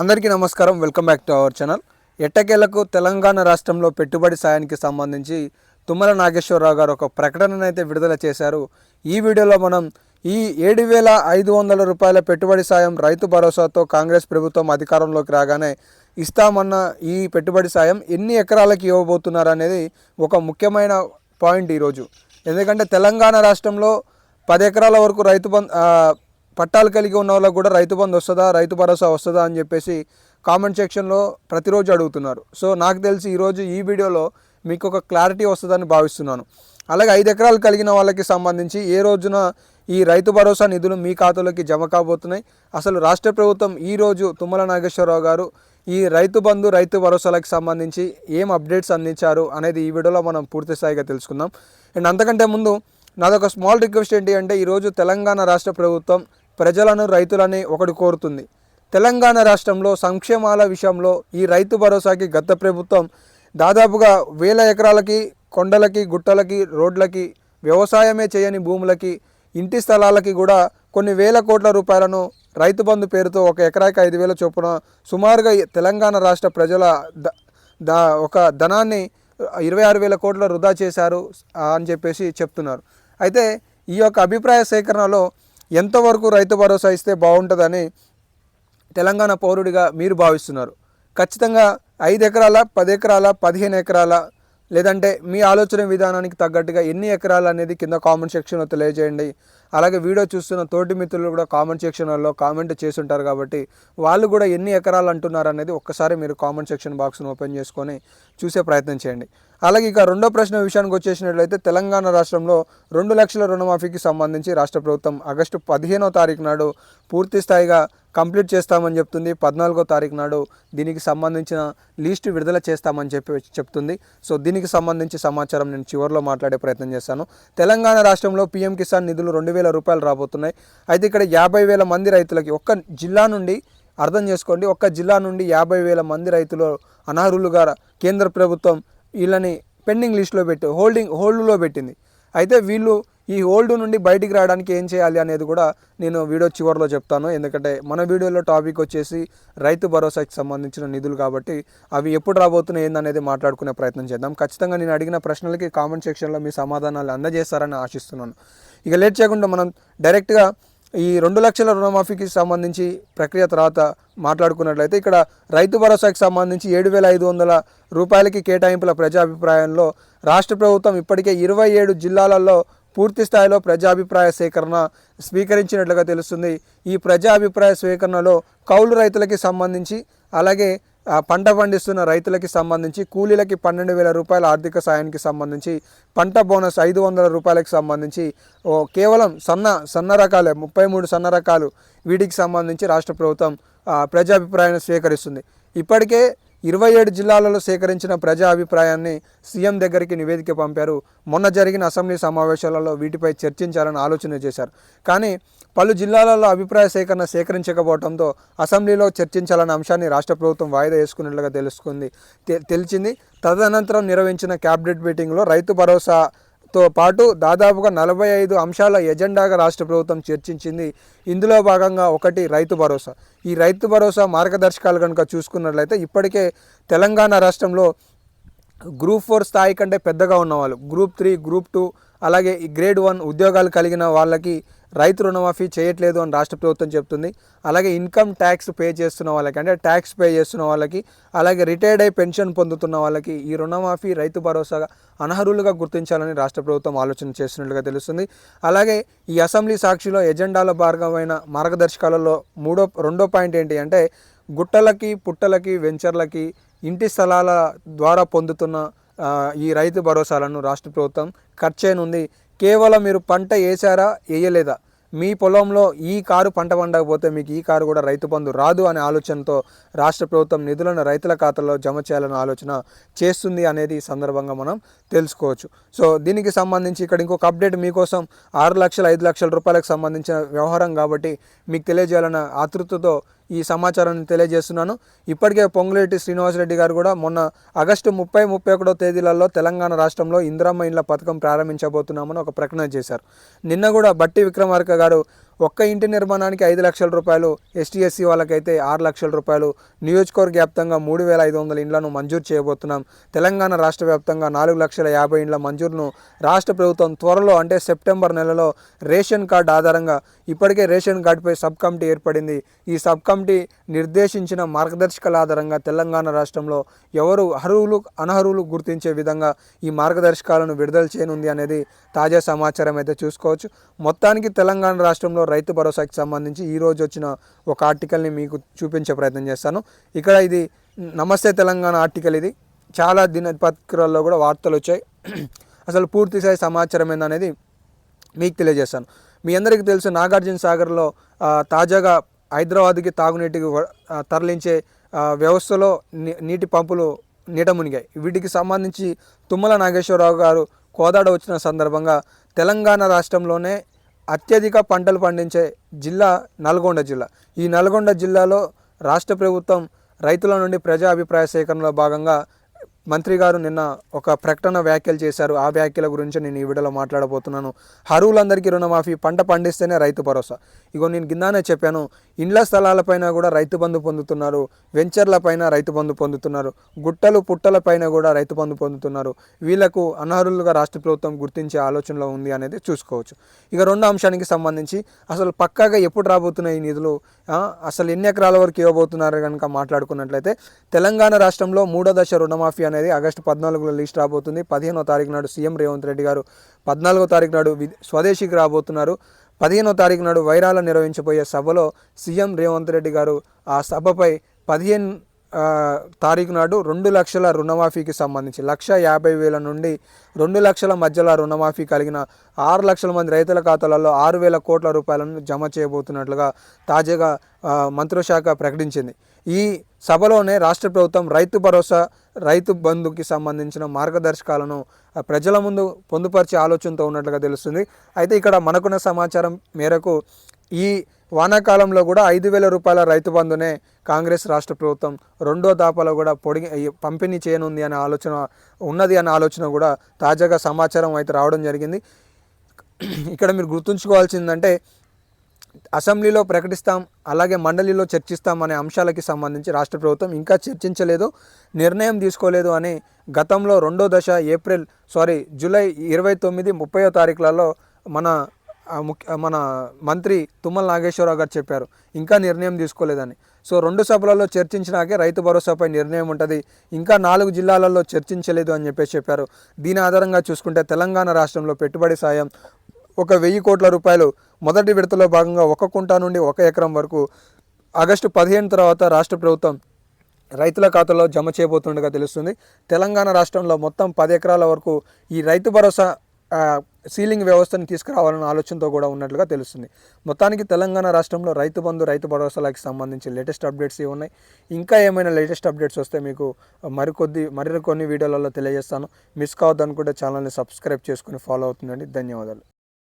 అందరికీ నమస్కారం. Welcome back to our channel ఎట్టకేలకు తెలంగాణ రాష్ట్రంలో పెట్టుబడి సాయానికి సంబంధించి తుమ్మల నాగేశ్వరరావు గారు ఒక ప్రకటనను అయితే విడుదల చేశారు. ఈ వీడియోలో మనం ఈ ఏడు వేల ఐదు వందల రూపాయల పెట్టుబడి సాయం రైతు భరోసాతో కాంగ్రెస్ ప్రభుత్వం అధికారంలోకి రాగానే ఇస్తామన్న ఈ పెట్టుబడి సాయం ఎన్ని ఎకరాలకు ఇవ్వబోతున్నారు అనేది ఒక ముఖ్యమైన పాయింట్ ఈరోజు. ఎందుకంటే తెలంగాణ రాష్ట్రంలో పది ఎకరాల వరకు రైతు బంధు పట్టాలు కలిగి ఉన్న వాళ్ళకు కూడా రైతు బంధు వస్తుందా రైతు భరోసా వస్తుందా అని చెప్పేసి కామెంట్ సెక్షన్లో ప్రతిరోజు అడుగుతున్నారు. సో నాకు తెలిసి ఈరోజు ఈ వీడియోలో మీకు ఒక క్లారిటీ వస్తుందని భావిస్తున్నాను. అలాగే ఐదు ఎకరాలు కలిగిన వాళ్ళకి సంబంధించి ఏ రోజున ఈ రైతు భరోసా నిధులు మీ ఖాతాలోకి జమ కాబోతున్నాయి? అసలు రాష్ట్ర ప్రభుత్వం ఈరోజు తుమ్మల నాగేశ్వరరావు గారు ఈ రైతు బంధు రైతు భరోసాలకు సంబంధించి ఏం అప్డేట్స్ అందించారు అనేది ఈ వీడియోలో మనం పూర్తి స్థాయిగా తెలుసుకుందాం. అండ్ అంతకంటే ముందు నాదొక స్మాల్ రిక్వెస్ట్ ఏంటి అంటే ఈరోజు తెలంగాణ రాష్ట్ర ప్రభుత్వం ప్రజలను రైతులని ఒకటి కోరుతుంది. తెలంగాణ రాష్ట్రంలో సంక్షేమాల విషయంలో ఈ రైతు భరోసాకి గత ప్రభుత్వం దాదాపుగా వేల ఎకరాలకి కొండలకి గుట్టలకి రోడ్లకి వ్యవసాయమే చేయని భూములకి ఇంటి స్థలాలకి కూడా కొన్ని వేల కోట్ల రూపాయలను రైతు బంధు పేరుతో ఒక ఎకరాకి ఐదు వేల చొప్పున సుమారుగా తెలంగాణ రాష్ట్ర ప్రజల ద ఒక ధనాన్ని ఇరవై ఆరు వేల కోట్ల వృధా చేశారు అని చెప్పేసి చెప్తున్నారు. అయితే ఈ యొక్క అభిప్రాయ సేకరణలో ఎంతవరకు రైతు భరోసా ఇస్తే బాగుంటుందని తెలంగాణ పౌరుడిగా మీరు భావిస్తున్నారు. ఖచ్చితంగా ఐదు ఎకరాల పది ఎకరాల పదిహేను ఎకరాల లేదంటే మీ ఆలోచన విధానానికి తగ్గట్టుగా ఎన్ని ఎకరాలు అనేది కింద కామెంట్ సెక్షన్లో తెలియజేయండి. అలాగే వీడియో చూస్తున్న తోటి మిత్రులు కూడా కామెంట్ సెక్షన్లో కామెంట్ చేస్తుంటారు కాబట్టి వాళ్ళు కూడా ఎన్ని ఎకరాలు అంటున్నారు అనేది ఒక్కసారి మీరు కామెంట్ సెక్షన్ బాక్స్ను ఓపెన్ చేసుకొని చూసే ప్రయత్నం చేయండి. అలాగే ఇక రెండో ప్రశ్న విషయానికి వచ్చేసినట్లయితే తెలంగాణ రాష్ట్రంలో రెండు లక్షల రుణమాఫీకి సంబంధించి రాష్ట్ర ప్రభుత్వం ఆగస్టు పదిహేనో తారీఖు నాడు పూర్తి స్థాయిగా కంప్లీట్ చేస్తామని చెప్తుంది. పద్నాలుగో తారీఖు నాడు దీనికి సంబంధించిన లిస్టు విడుదల చేస్తామని చెప్పి చెప్తుంది. సో దీనికి సంబంధించి సమాచారం నేను చివరిలో మాట్లాడే ప్రయత్నం చేస్తాను. తెలంగాణ రాష్ట్రంలో పీఎం కిసాన్ నిధులు రెండు వేల రూపాయలు రాబోతున్నాయి. అయితే ఇక్కడ యాభై వేల మంది రైతులకి ఒక్క జిల్లా నుండి అర్థం చేసుకోండి. ఒక్క జిల్లా నుండి యాభై వేల మంది రైతులు అనర్హులుగా కేంద్ర ప్రభుత్వం వీళ్ళని పెండింగ్ లిస్ట్లో పెట్టి హోల్డింగ్ హోల్డ్లో పెట్టింది. అయితే వీళ్ళు ఈ హోల్డ్ నుండి బయటికి రావడానికి ఏం చేయాలి అనేది కూడా నేను వీడియో చివరిలో చెప్తాను. ఎందుకంటే మన వీడియోలో టాపిక్ వచ్చేసి రైతు భరోసాకి సంబంధించిన నిధులు కాబట్టి అవి ఎప్పుడు రాబోతున్నాయి ఏందనేది మాట్లాడుకునే ప్రయత్నం చేద్దాం. ఖచ్చితంగా నేను అడిగిన ప్రశ్నలకి కామెంట్ సెక్షన్లో మీ సమాధానాలు అందజేస్తారని ఆశిస్తున్నాను. ఇక లేట్ చేయకుండా మనం డైరెక్ట్గా ఈ రెండు లక్షల రుణమాఫీకి సంబంధించి ప్రక్రియ తర్వాత మాట్లాడుకున్నట్లయితే ఇక్కడ రైతు భరోసాకి సంబంధించి ఏడు వేల ఐదు వందల రూపాయలకి కేటాయింపుల ప్రజాభిప్రాయంలో రాష్ట్ర ప్రభుత్వం ఇప్పటికే ఇరవై ఏడు జిల్లాలలో పూర్తి స్థాయిలో ప్రజాభిప్రాయ సేకరణ స్వీకరించినట్లుగా తెలుస్తుంది. ఈ ప్రజాభిప్రాయ స్వీకరణలో కౌలు రైతులకి సంబంధించి అలాగే పంట పండిస్తున్న రైతులకి సంబంధించి కూలీలకి పన్నెండు వేల రూపాయల ఆర్థిక సాయానికి సంబంధించి పంట బోనస్ ఐదు వందల రూపాయలకు సంబంధించి ఓ కేవలం సన్న సన్న రకాలే ముప్పై మూడు సన్న రకాలు వీటికి సంబంధించి రాష్ట్ర ప్రభుత్వం ప్రజాభిప్రాయాన్ని స్వీకరిస్తుంది. ఇప్పటికే ఇరవై ఏడు జిల్లాలలో సేకరించిన ప్రజా అభిప్రాయాన్ని సీఎం దగ్గరికి నివేదిక పంపారు. మొన్న జరిగిన అసెంబ్లీ సమావేశాలలో వీటిపై చర్చించాలని ఆలోచన చేశారు. కానీ పలు జిల్లాలలో అభిప్రాయ సేకరణ సేకరించకపోవడంతో అసెంబ్లీలో చర్చించాలన్న అంశాన్ని రాష్ట్ర ప్రభుత్వం వాయిదా వేసుకున్నట్లుగా తెలుసుకుంది. తె- తెలిసింది. తదనంతరం నిర్వహించిన క్యాబినెట్ మీటింగ్లో రైతు భరోసా తో పాటు దాదాపుగా నలభై ఐదు అంశాల ఎజెండాగా రాష్ట్ర ప్రభుత్వం చర్చించింది. ఇందులో భాగంగా ఒకటి రైతు భరోసా. ఈ రైతు భరోసా మార్గదర్శకాలు కనుక చూసుకున్నట్లయితే ఇప్పటికే తెలంగాణ రాష్ట్రంలో గ్రూప్ ఫోర్ స్థాయి కంటే పెద్దగా ఉన్నవాళ్ళు. గ్రూప్ త్రీ గ్రూప్ టూ అలాగే ఈ గ్రేడ్ వన్ ఉద్యోగాలు కలిగిన వాళ్ళకి రైతు రుణమాఫీ చేయట్లేదు అని రాష్ట్ర ప్రభుత్వం చెప్తుంది. అలాగే ఇన్కమ్ ట్యాక్స్ పే చేస్తున్న వాళ్ళకి అంటే ట్యాక్స్ పే చేస్తున్న వాళ్ళకి అలాగే రిటైర్డ్ అయి పెన్షన్ పొందుతున్న వాళ్ళకి ఈ రుణమాఫీ రైతు భరోసా అనర్హులుగా గుర్తించాలని రాష్ట్ర ప్రభుత్వం ఆలోచన చేస్తున్నట్లుగా తెలుస్తుంది. అలాగే ఈ అసెంబ్లీ సాక్షిలో ఎజెండాల భాగమైన మార్గదర్శకాలలో మూడో రెండో పాయింట్ ఏంటి అంటే గుట్టలకి పుట్టలకి వెంచర్లకి ఇంటి స్థలాల ద్వారా పొందుతున్న ఈ రైతు భరోసాలను రాష్ట్ర ప్రభుత్వం ఖర్చు చేయనుంది. కేవలం మీరు పంట వేసారా వేయలేదా? మీ పొలంలో ఈ కారు పంట పండకపోతే మీకు ఈ కారు కూడా రైతు బంధు రాదు అనే ఆలోచనతో రాష్ట్ర ప్రభుత్వం నిధులను రైతుల ఖాతాలో జమ చేయాలనే ఆలోచన చేస్తుంది అనేది ఈ సందర్భంగా మనం తెలుసుకోవచ్చు. సో దీనికి సంబంధించి ఇక్కడ ఇంకొక అప్డేట్ మీకోసం ఆరు లక్షల ఐదు లక్షల రూపాయలకు సంబంధించిన వ్యవహారం కాబట్టి మీకు తెలియజేయాలన్న ఆతృతతో ఈ సమాచారాన్ని తెలియజేస్తున్నాను. ఇప్పటికే పొంగులేటి శ్రీనివాసరెడ్డి గారు కూడా మొన్న ఆగస్టు ముప్పై ముప్పై ఒకటో తేదీలలో తెలంగాణ రాష్ట్రంలో ఇందిరమ్మ ఇండ్ల పథకం ప్రారంభించబోతున్నామని ఒక ప్రకటన చేశారు. నిన్న కూడా బట్టి విక్రమార్క గారు ఒక్క ఇంటి నిర్మాణానికి ఐదు లక్షల రూపాయలు ఎస్టీఎస్సీ వాళ్ళకైతే ఆరు లక్షల రూపాయలు నియోజకవర్గ వ్యాప్తంగా మూడు వేల ఐదు వందల ఇండ్లను మంజూరు చేయబోతున్నాం. తెలంగాణ రాష్ట్ర వ్యాప్తంగా నాలుగు లక్షల యాభై ఇండ్ల మంజూరును రాష్ట్ర ప్రభుత్వం త్వరలో అంటే సెప్టెంబర్ నెలలో రేషన్ కార్డు ఆధారంగా ఇప్పటికే రేషన్ కార్డుపై సబ్ కమిటీ ఏర్పడింది. ఈ సబ్ కమిటీ నిర్దేశించిన మార్గదర్శకాల ఆధారంగా తెలంగాణ రాష్ట్రంలో ఎవరు అర్హులు అనర్హులు గుర్తించే విధంగా ఈ మార్గదర్శకాలను విడుదల చేయనుంది అనేది తాజా సమాచారం అయితే చూసుకోవచ్చు. మొత్తానికి తెలంగాణ రాష్ట్రంలో రైతు భరోసాకి సంబంధించి ఈరోజు వచ్చిన ఒక ఆర్టికల్ని మీకు చూపించే ప్రయత్నం చేస్తాను. ఇక్కడ ఇది నమస్తే తెలంగాణ ఆర్టికల్ ఇది. చాలా దినపత్రికల్లో కూడా వార్తలు వచ్చాయి. అసలు పూర్తి స్థాయి సమాచారం ఏందనేది మీకు తెలియజేస్తాను. మీ అందరికీ తెలుసు నాగార్జున సాగర్లో తాజాగా హైదరాబాద్కి తాగునీటికి తరలించే వ్యవస్థలో నీ- నీటి పంపులు నీట మునిగాయి. వీటికి సంబంధించి తుమ్మల నాగేశ్వరరావు గారు కోదాడ వచ్చిన సందర్భంగా తెలంగాణ రాష్ట్రంలోనే అత్యధిక పంటలు పండించే జిల్లా నల్గొండ జిల్లా. ఈ నల్గొండ జిల్లాలో రాష్ట్ర ప్రభుత్వం రైతుల నుండి ప్రజా అభిప్రాయ సేకరణలో భాగంగా మంత్రి గారు నిన్న ఒక ప్రకటన వ్యాఖ్యలు చేశారు. ఆ వ్యాఖ్యల గురించి నేను ఈ వీడియోలో మాట్లాడబోతున్నాను. అరువులందరికీ రుణమాఫీ పంట పండిస్తేనే రైతు భరోసా. ఇగో నేను కిందానే చెప్పాను ఇండ్ల స్థలాలపైన కూడా రైతు బంధు పొందుతున్నారు వెంచర్లపైన రైతు బంధు పొందుతున్నారు గుట్టలు పుట్టలపైన కూడా రైతు బంధు పొందుతున్నారు. వీళ్ళకు అనర్హులుగా రాష్ట్ర ప్రభుత్వం గుర్తించే ఆలోచనలో ఉంది అనేది చూసుకోవచ్చు. ఇక రెండో అంశానికి సంబంధించి అసలు పక్కాగా ఎప్పుడు రాబోతున్నాయి ఈ నిధులు? అసలు ఎన్ని ఎకరాల వరకు ఇవ్వబోతున్నారు కనుక మాట్లాడుకున్నట్లయితే తెలంగాణ రాష్ట్రంలో మూడో దశ రుణమాఫీ అనేది ఆగస్టు పద్నాలుగులో లిస్ట్ రాబోతుంది. పదిహేనో తారీఖు నాడు సీఎం రేవంత్ రెడ్డి గారు పద్నాలుగో తారీఖు నాడు వి- స్వదేశీకి రాబోతున్నారు. పదిహేనో తారీఖు నాడు వైరాల నిర్వహించబోయే సభలో సీఎం రేవంత్ రెడ్డి గారు ఆ సభపై పదిహేను తారీఖు నాడు రెండు లక్షల రుణమాఫీకి సంబంధించి లక్ష యాభై వేల నుండి రెండు లక్షల మధ్యలో రుణమాఫీ కలిగిన ఆరు లక్షల మంది రైతుల ఖాతాలలో ఆరు వేల కోట్ల రూపాయలను జమ చేయబోతున్నట్లుగా తాజాగా మంత్రిశాఖ ప్రకటించింది. ఈ సభలోనే రాష్ట్ర ప్రభుత్వం రైతు భరోసా రైతు బంధుకి సంబంధించిన మార్గదర్శకాలను ప్రజల ముందు పొందుపరిచే ఆలోచనతో ఉన్నట్లుగా తెలుస్తుంది. అయితే ఇక్కడ మనకున్న సమాచారం మేరకు ఈ వానాకాలంలో కూడా ఐదు వేల రూపాయల రైతు బంధునే కాంగ్రెస్ రాష్ట్ర ప్రభుత్వం రెండో దాపాలో కూడా పొడిగి పంపిణీ చేయనుంది అనే ఆలోచన ఉన్నది అనే ఆలోచన కూడా తాజాగా సమాచారం అయితే రావడం జరిగింది. ఇక్కడ మీరు గుర్తుంచుకోవాల్సిందంటే అసెంబ్లీలో ప్రకటిస్తాం అలాగే మండలిలో చర్చిస్తాం అనే అంశాలకి సంబంధించి రాష్ట్ర ప్రభుత్వం ఇంకా చర్చించలేదు నిర్ణయం తీసుకోలేదు అని గతంలో రెండో దశ ఏప్రిల్ సారీ జూలై ఇరవై తొమ్మిది ముప్పయో తారీఖులలో మన ముఖ్య మన మంత్రి తుమ్మల నాగేశ్వరరావు గారు చెప్పారు ఇంకా నిర్ణయం తీసుకోలేదని. సో రెండు సభలలో చర్చించినాకే రైతు భరోసాపై నిర్ణయం ఉంటుంది ఇంకా నాలుగు జిల్లాలలో చర్చించలేదు అని చెప్పేసి చెప్పారు. దీని ఆధారంగా చూసుకుంటే తెలంగాణ రాష్ట్రంలో పెట్టుబడి సాయం ఒక వెయ్యి కోట్ల రూపాయలు మొదటి విడతలో భాగంగా ఒక కుంటా నుండి ఒక ఎకరం వరకు ఆగస్టు పదిహేను తర్వాత రాష్ట్ర ప్రభుత్వం రైతుల ఖాతాలో జమ చేయబోతుండగా తెలుస్తుంది. తెలంగాణ రాష్ట్రంలో మొత్తం పది ఎకరాల వరకు ఈ రైతు భరోసా సీలింగ్ వ్యవస్థను తీసుకురావాలన్న ఆలోచనతో కూడా ఉన్నట్లుగా తెలుస్తుంది. మొత్తానికి తెలంగాణ రాష్ట్రంలో రైతు బంధు రైతు భరోసాలకు సంబంధించి లేటెస్ట్ అప్డేట్స్ ఇవి ఉన్నాయి. ఇంకా ఏమైనా లేటెస్ట్ అప్డేట్స్ వస్తే మీకు మరికొద్ది మరికొన్ని వీడియోలలో తెలియజేస్తాను. మిస్ కావద్దనుకుంటే ఛానల్ని సబ్స్క్రైబ్ చేసుకుని ఫాలో అవుతుందండి ధన్యవాదాలు.